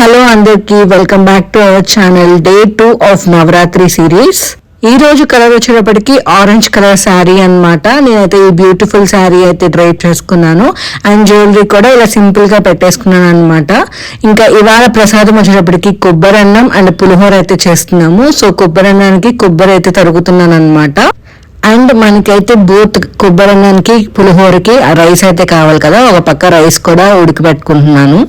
Hello అందరికి welcome back to our channel day two of Navratri series ఈ రోజు colour వచ్చేటప్పటికి ఆరెంజ్ కలర్ శారీ అనమాట నేనైతే ఈ బ్యూటిఫుల్ శారీ అయితే డ్రైప్ చేసుకున్నాను. అండ్ జ్యువెలరీ కూడా ఇలా సింపుల్గా పెట్టేసుకున్నాను అనమాట ఇంకా ఇవాళ ప్రసాదం వచ్చేటప్పటికి కొబ్బరి అన్నం అండ్ పులిహోర అయితే చేస్తున్నాము. సో కొబ్బరి అన్నానికి కొబ్బరి అయితే తరుగుతున్నాను అనమాట అండ్ మనకైతే బూత్ కొబ్బరి అన్నానికి పులిహోరకి రైస్ అయితే కావాలి కదా. ఒక పక్క రైస్ కూడా ఉడకబెట్టుకుంటున్నాను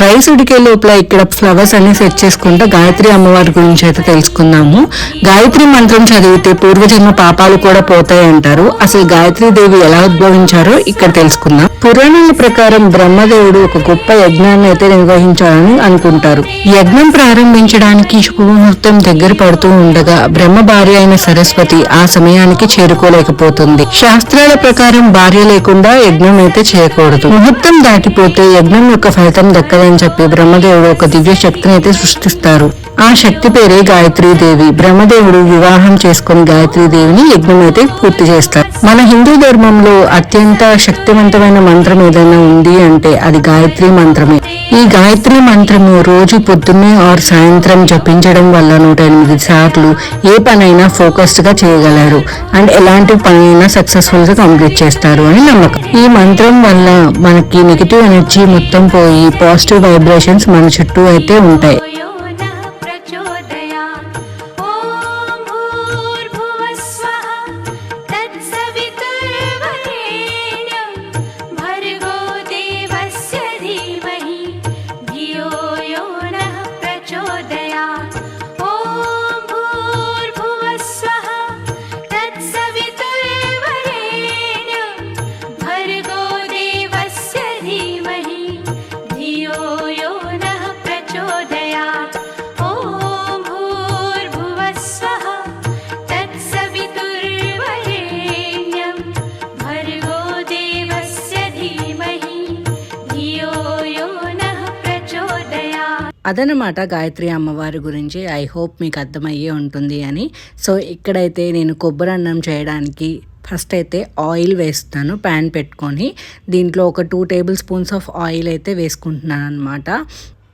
రైస్ ఉడికే లోపల ఇక్కడ ఫ్లవర్స్ అన్ని సెట్ చేసుకుంటే గాయత్రి అమ్మవారి గురించి అయితే తెలుసుకుందాము. గాయత్రి మంత్రం చదివితే పూర్వజన్మ పాపాలు కూడా పోతాయి అంటారు అసలు గాయత్రి దేవి ఎలా ఉద్భవించారో ఇక్కడ తెలుసుకుందాం. పురాణాల ప్రకారం బ్రహ్మదేవుడు ఒక గొప్ప యజ్ఞాన్ని అయితే నిర్వహించాలని అనుకుంటారు. యజ్ఞం ప్రారంభించడానికి శుభముహూర్తం దగ్గర పడుతూ ఉండగా బ్రహ్మ భార్య అయిన సరస్వతి ఆ సమయానికి చేరుకోలేకపోతుంది. శాస్త్రాల ప్రకారం భార్య లేకుండా యజ్ఞం అయితే చేయకూడదు. ముహూర్తం దాటిపోతే యజ్ఞం యొక్క ఫలితం దక్కదని చెప్పి బ్రహ్మదేవుడు ఒక దివ్య శక్తిని అయితే సృష్టిస్తారు. ఆ శక్తి పేరే గాయత్రీ దేవి. బ్రహ్మదేవుడు వివాహం చేసుకుని గాయత్రీ దేవిని యజ్ఞం అయితే పూర్తి చేస్తారు. మన హిందూ ధర్మంలో అత్యంత శక్తివంతమైన మంత్రం ఏదైనా ఉంది అంటే అది గాయత్రి మంత్రమే. ఈ గాయత్రి మంత్రము రోజు పొద్దున్నే ఆరు సాయంత్రం జపించడం వల్ల నూట ఎనిమిది సార్లు ఏ పనైనా ఫోకస్డ్గా చేయగలరు. అండ్ ఎలాంటి పనైనా అయినా గా కంప్లీట్ చేస్తారు అని నమ్మకం. ఈ మంత్రం వల్ల మనకి నెగిటివ్ ఎనర్జీ మొత్తం పోయి పాజిటివ్ వైబ్రేషన్స్ మన చుట్టూ అయితే ఉంటాయి. అదనమాట గాయత్రి అమ్మవారి గురించి. ఐ హోప్ మీకు అర్థమయ్యే ఉంటుంది అని. సో ఇక్కడైతే నేను కొబ్బరి అన్నం చేయడానికి ఫస్ట్ అయితే ఆయిల్ వేస్తాను ప్యాన్ పెట్టుకొని. దీంట్లో ఒక two table spoons of oil అయితే వేసుకుంటున్నాను అనమాట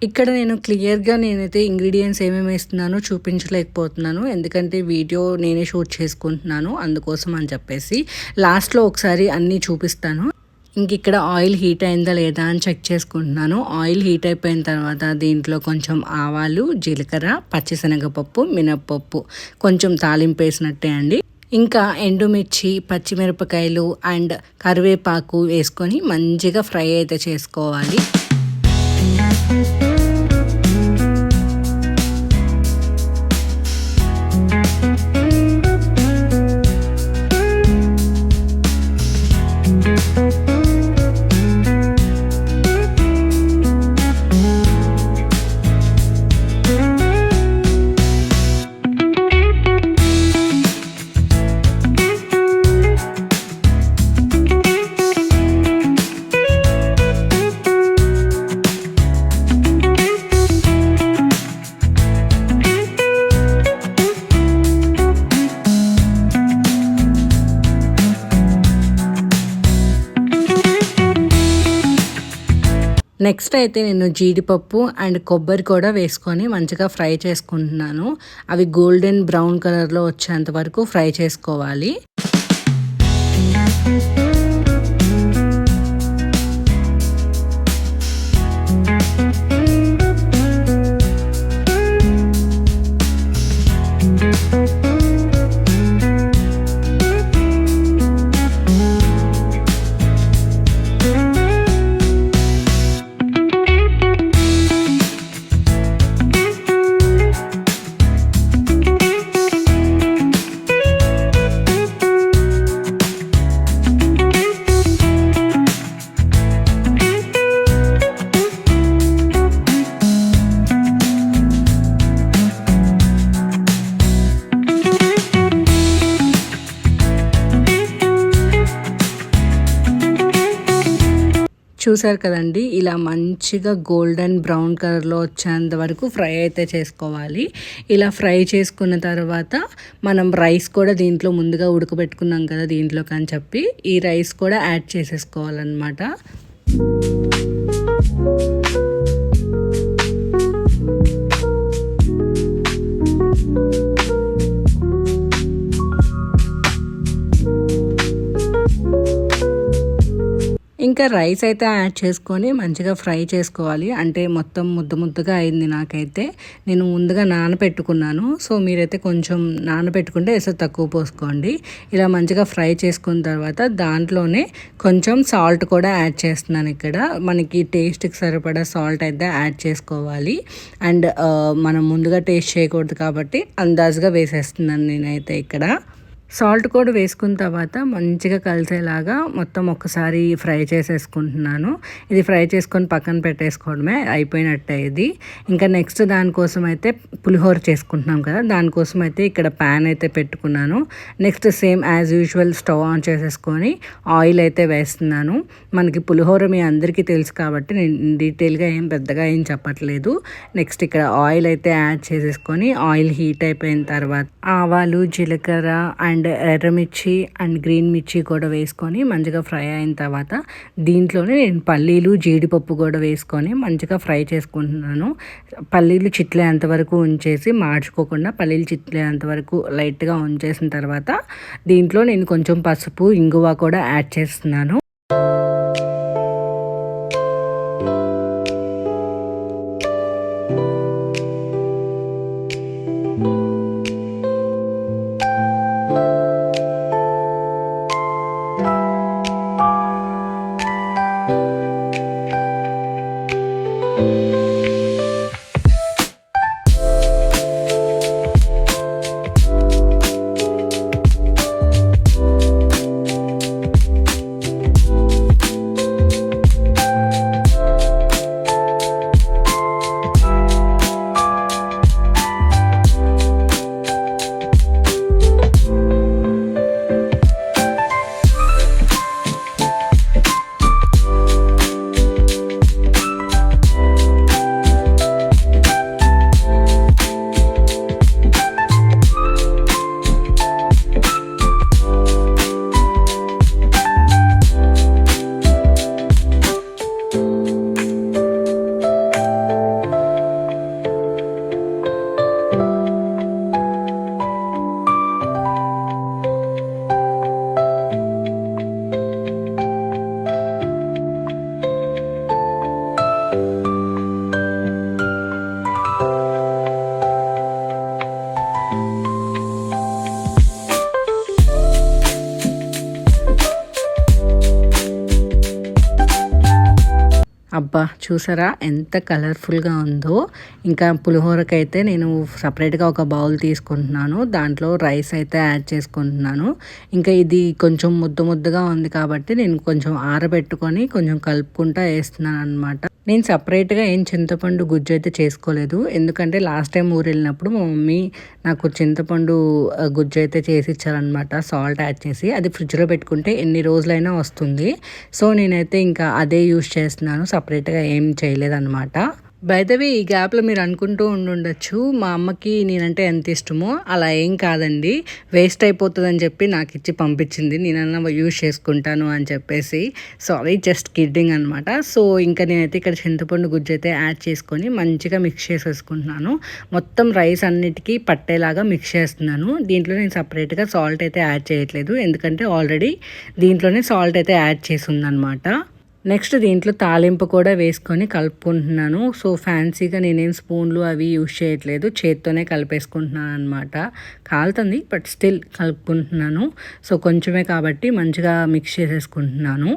ఇక్కడ నేను క్లియర్గా నేనైతే ఇంగ్రీడియంట్స్ ఏమేమి వేస్తున్నానో చూపించలేకపోతున్నాను. ఎందుకంటే వీడియో నేనే షూట్ చేసుకుంటున్నాను అందుకోసం అని చెప్పేసి. లాస్ట్లో ఒకసారి అన్నీ చూపిస్తాను. ఇంక ఇక్కడ ఆయిల్ హీట్ అయిందా లేదా అని చెక్ చేసుకుంటున్నాను. ఆయిల్ హీట్ అయిపోయిన తర్వాత దీంట్లో కొంచెం ఆవాలు జీలకర్ర పచ్చిశనగపప్పు మినప్పప్పు కొంచెం తాలింపు వేసినట్టే అండి. ఇంకా ఎండుమిర్చి పచ్చిమిరపకాయలు అండ్ కరివేపాకు వేసుకొని మంచిగా ఫ్రై అయితే చేసుకోవాలి. నెక్స్ట్ అయితే నేను జీడిపప్పు అండ్ కొబ్బరి కూడా వేసుకొని మంచిగా ఫ్రై చేసుకుంటున్నాను. అవి గోల్డెన్ బ్రౌన్ కలర్లో వచ్చేంత వరకు ఫ్రై చేసుకోవాలి. చూసారు కదండి ఇలా మంచిగా గోల్డెన్ బ్రౌన్ కలర్లో వచ్చేంత వరకు ఫ్రై అయితే చేసుకోవాలి. ఇలా ఫ్రై చేసుకున్న తర్వాత మనం రైస్ కూడా దీంట్లో ముందుగా ఉడకబెట్టుకున్నాం కదా దీంట్లోకి అని చెప్పి ఈ రైస్ కూడా యాడ్ చేసేసుకోవాలన్నమాట. thank you ఇంకా రైస్ అయితే యాడ్ చేసుకొని మంచిగా ఫ్రై చేసుకోవాలి. అంటే మొత్తం ముద్ద ముద్దగా అయింది నాకైతే. నేను ముందుగా నానబెట్టుకున్నాను సో మీరైతే కొంచెం నానబెట్టుకుంటే ఎసరు తక్కువ పోసుకోండి. ఇలా మంచిగా ఫ్రై చేసుకున్న తర్వాత దాంట్లోనే కొంచెం సాల్ట్ కూడా యాడ్ చేస్తున్నాను ఇక్కడ. మనకి టేస్ట్కి సరిపడా సాల్ట్ అయితే యాడ్ చేసుకోవాలి. అండ్ మనం ముందుగా టేస్ట్ చేయకూడదు కాబట్టి అందాజుగా వేసేస్తున్నాను నేనైతే ఇక్కడ. సాల్ట్ కూడా వేసుకున్న తర్వాత మంచిగా కలిసేలాగా మొత్తం ఒకసారి ఫ్రై చేసేసుకుంటున్నాను. ఇది ఫ్రై చేసుకొని పక్కన పెట్టేసుకోవడమే అయిపోయినట్టే ఇది. ఇంకా నెక్స్ట్ దానికోసం అయితే పులిహోర చేసుకుంటున్నాం కదా దానికోసం అయితే ఇక్కడ ప్యాన్ అయితే పెట్టుకున్నాను. Next same as usual stove on చేసేసుకొని ఆయిల్ అయితే వేస్తున్నాను. మనకి పులిహోర మీ అందరికీ తెలుసు కాబట్టి నేను డీటెయిల్గా ఏం పెద్దగా ఏం చెప్పట్లేదు. నెక్స్ట్ ఇక్కడ ఆయిల్ అయితే యాడ్ చేసేసుకొని ఆయిల్ హీట్ అయిపోయిన తర్వాత ఆవాలు జీలకర్ర అండ్ ఎర్రమిర్చి అండ్ గ్రీన్ మిర్చి కూడా వేసుకొని మంచిగా ఫ్రై అయిన తర్వాత దీంట్లోనే నేను పల్లీలు జీడిపప్పు కూడా వేసుకొని మంచిగా ఫ్రై చేసుకుంటున్నాను. పల్లీలు చిట్లేంత వరకు ఉంచేసి మార్చుకోకుండా పల్లీలు చిట్లేంత వరకు లైట్గా ఉంచేసిన తర్వాత దీంట్లో నేను కొంచెం పసుపు ఇంగువ కూడా యాడ్ చేస్తున్నాను. అబ్బా చూసారా? ఎంత కలర్ఫుల్గా ఉందో. ఇంకా పులిహోరకైతే నేను సపరేట్గా ఒక బౌల్ తీసుకుంటున్నాను. దాంట్లో రైస్ అయితే యాడ్ చేసుకుంటున్నాను. ఇంకా ఇది కొంచెం ముద్ద ముద్దగా ఉంది కాబట్టి నేను కొంచెం ఆరబెట్టుకొని కొంచెం కలుపుకుంటా వేస్తున్నాను అనమాట నేను సపరేట్గా ఏం చింతపండు గుజ్జు అయితే చేసుకోలేదు. ఎందుకంటే లాస్ట్ టైం ఊరు వెళ్ళినప్పుడు మా మమ్మీ నాకు చింతపండు గుజ్జు అయితే చేసి ఇచ్చారనమాట సాల్ట్ యాడ్ చేసి. అది ఫ్రిడ్జ్లో పెట్టుకుంటే ఎన్ని రోజులైనా వస్తుంది. సో నేనైతే ఇంకా అదే యూస్ చేస్తున్నాను. సపరేట్గా ఏం చేయలేదన్నమాట. బైదవి ఈ గ్యాప్లో మీరు అనుకుంటూ ఉండుండొచ్చు మా అమ్మకి నేనంటే ఎంత ఇష్టమో అలా ఏం కాదండి. వేస్ట్ అయిపోతుందని చెప్పి నాకు ఇచ్చి పంపించింది. నేనన్నా యూజ్ చేసుకుంటాను అని చెప్పేసి. సారీ జస్ట్ కిడ్డింగ్ అనమాట సో ఇంకా నేనైతే ఇక్కడ చింతపండు గుజ్జు అయితే యాడ్ చేసుకొని మంచిగా మిక్స్ చేసేసుకుంటున్నాను. మొత్తం రైస్ అన్నిటికీ పట్టేలాగా మిక్స్ చేస్తున్నాను. దీంట్లో నేను సపరేట్గా సాల్ట్ అయితే యాడ్ చేయట్లేదు. ఎందుకంటే ఆల్రెడీ దీంట్లోనే సాల్ట్ అయితే యాడ్ చేసి ఉందన్నమాట నెక్స్ట్ దీంట్లో తాలింపు కూడా వేసుకొని కలుపుకుంటున్నాను. సో ఫ్యాన్సీగా నేనేం స్పూన్లు అవి యూజ్ చేయట్లేదు. చేత్తోనే కలిపేసుకుంటున్నాను అనమాట కాలుతుంది బట్ స్టిల్ కలుపుకుంటున్నాను. సో కొంచెమే కాబట్టి మంచిగా మిక్స్ చేసేసుకుంటున్నాను.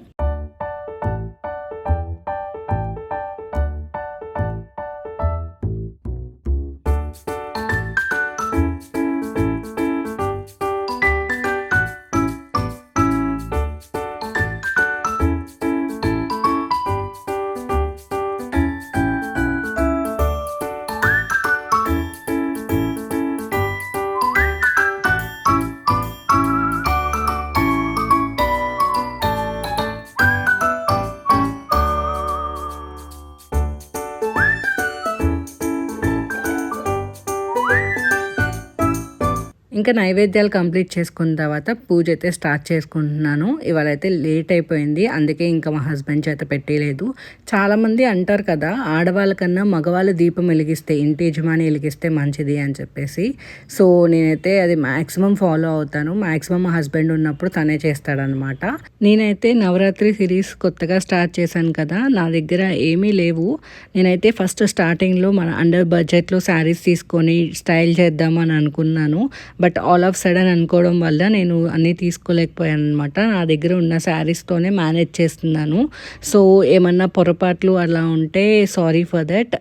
ఇంకా నైవేద్యాలు కంప్లీట్ చేసుకున్న తర్వాత పూజ అయితే స్టార్ట్ చేసుకుంటున్నాను. ఇవాళ అయితే లేట్ అయిపోయింది. అందుకే ఇంకా మా హస్బెండ్ చేత పెట్టలేదు. చాలామంది అంటారు కదా ఆడవాళ్ళ కన్నా మగవాళ్ళు దీపం వెలిగిస్తే ఇంటి యజమాని వెలిగిస్తే మంచిది అని చెప్పేసి. సో నేనైతే అది మ్యాక్సిమం ఫాలో అవుతాను. మ్యాక్సిమం మా హస్బెండ్ ఉన్నప్పుడు తనే చేస్తాడనమాట నేనైతే నవరాత్రి సిరీస్ కొత్తగా స్టార్ట్ చేశాను కదా నా దగ్గర ఏమీ లేవు. నేనైతే ఫస్ట్ స్టార్టింగ్లో మన అండర్ బడ్జెట్లో శారీస్ తీసుకొని స్టైల్ చేద్దామని అనుకున్నాను. But but all of sudden అనుకోవడం వల్ల నేను అన్నీ తీసుకోలేకపోయాను అనమాట నా దగ్గర ఉన్న శారీస్తోనే మేనేజ్ చేస్తున్నాను. సో ఏమన్నా పొరపాట్లు అలా ఉంటే sorry for that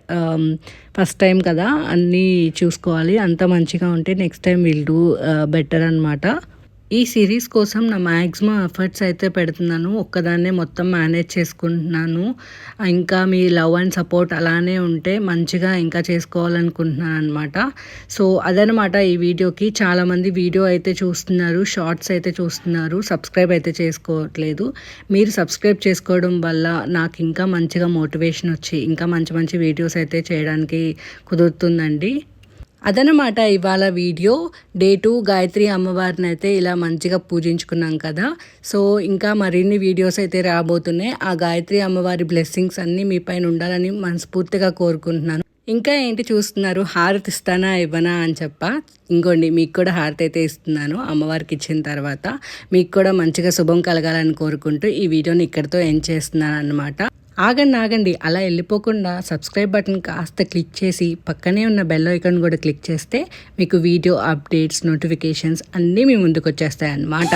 first time కదా అన్నీ చూసుకోవాలి. అంత మంచిగా ఉంటే next time will do better అనమాట ఈ సిరీస్ కోసం నా మ్యాక్సిమం ఎఫర్ట్స్ అయితే పెడుతున్నాను. ఒక్కదాన్నే మొత్తం మేనేజ్ చేసుకుంటున్నాను. ఇంకా మీ లవ్ అండ్ సపోర్ట్ అలానే ఉంటే మంచిగా ఇంకా చేసుకోవాలనుకుంటున్నాను అనమాట సో అదనమాట ఈ వీడియోకి. చాలామంది వీడియో అయితే చూస్తున్నారు షార్ట్స్ అయితే చూస్తున్నారు సబ్స్క్రైబ్ అయితే చేసుకోవట్లేదు. మీరు సబ్స్క్రైబ్ చేసుకోవడం వల్ల నాకు ఇంకా మంచిగా మోటివేషన్ వచ్చి ఇంకా మంచి మంచి వీడియోస్ అయితే చేయడానికి కుదురుతుందండి. అదనమాట ఇవాళ వీడియో. డే టూ గాయత్రి అమ్మవారిని అయితే ఇలా మంచిగా పూజించుకున్నాం కదా. సో ఇంకా మరిన్ని వీడియోస్ అయితే రాబోతున్నాయి. ఆ గాయత్రి అమ్మవారి బ్లెస్సింగ్స్ అన్నీ మీ పైన ఉండాలని మనస్ఫూర్తిగా కోరుకుంటున్నాను. ఇంకా ఏంటి చూస్తున్నారు? హారతి ఇస్తానా ఇవ్వనా అని చెప్ప. ఇంకోండి మీకు కూడా హారతి అయితే ఇస్తున్నాను అమ్మవారికి ఇచ్చిన తర్వాత. మీకు కూడా మంచిగా శుభం కలగాలని కోరుకుంటూ ఈ వీడియోని ఇక్కడితో ఎండ్ చేస్తున్నాను అనమాట ఆగండి ఆగండి. అలా వెళ్ళిపోకుండా సబ్స్క్రైబ్ బటన్ కాస్త క్లిక్ చేసి పక్కనే ఉన్న బెల్ ఐకాన్ కూడా క్లిక్ చేస్తే మీకు వీడియో అప్డేట్స్ నోటిఫికేషన్స్ అన్నీ మీ ముందుకు వచ్చేస్తాయి అన్నమాట